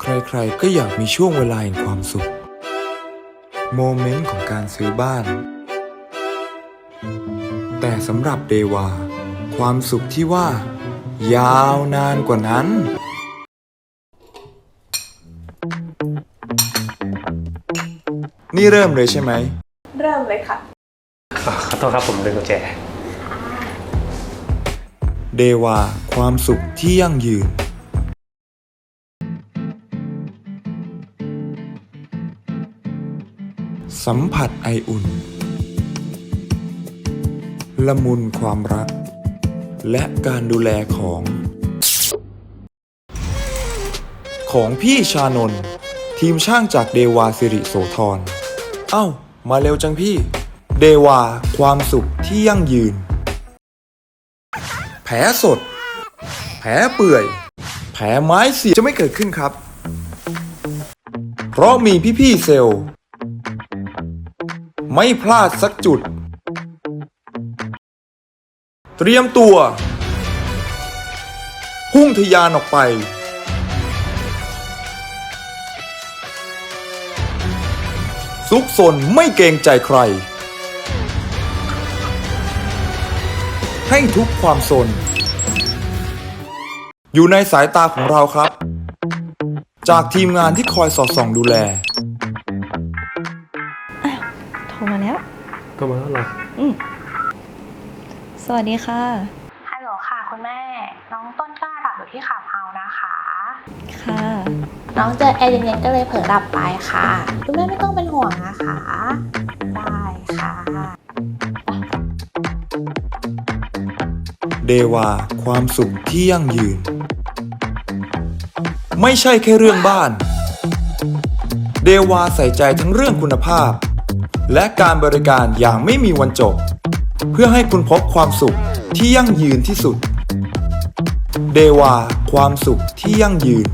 ใครๆ ก็อยากมีช่วงเวลาแห่งความสุข โมเมนต์ของการซื้อบ้าน แต่สำหรับเดวา ความสุขที่ว่า ยาวนานกว่านั้น นี่เริ่มเลยใช่ไหม เริ่มเลยค่ะ อะขอโทษครับผมลืมกุญแจ เดวา ความสุขที่ยั่งยืน สัมผัสไออุ่น ละมุนความรัก และการดูแลของ ของพี่ชานนท์ทีมช่างจากเดวาสิริโสธรเอ้า มาเร็วจังพี่ เดวาความสุขที่ยั่งยืน แผลสด แผลเปื่อย แผลไม้เสียจะไม่เกิดขึ้นครับ เพราะมีพี่ๆเซลล์ ไม่พลาดสักจุด เตรียมตัว พุ่งทะยานออกไป ซุกซนไม่เกรงใจใคร ให้ทุกความสน อยู่ในสายตาของเราครับ จากทีมงานที่คอยสอดส่องดูแล ทรมาแล้ว ก็มาแล้วเหรออืมสวัสดีค่ะ ฮัลโหลค่ะคุณแม่ น้องต้นกล้าหลับอยู่ที่ขับเฮานะคะ ค่ะ น้องเจอแอร์เย็นๆก็เลยเผลอหลับไปค่ะ คุณแม่ไม่ต้องเป็นห่วงนะคะ ได้ค่ะ เดวาความสุขที่ยั่งยืน ไม่ใช่แค่เรื่องบ้าน เดวาใส่ใจทั้งเรื่องคุณภาพ และการบริการอย่างไม่มีวันจบ เพื่อให้คุณพบความสุขที่ยั่งยืนที่สุด เดวา ความสุขที่ยั่งยืน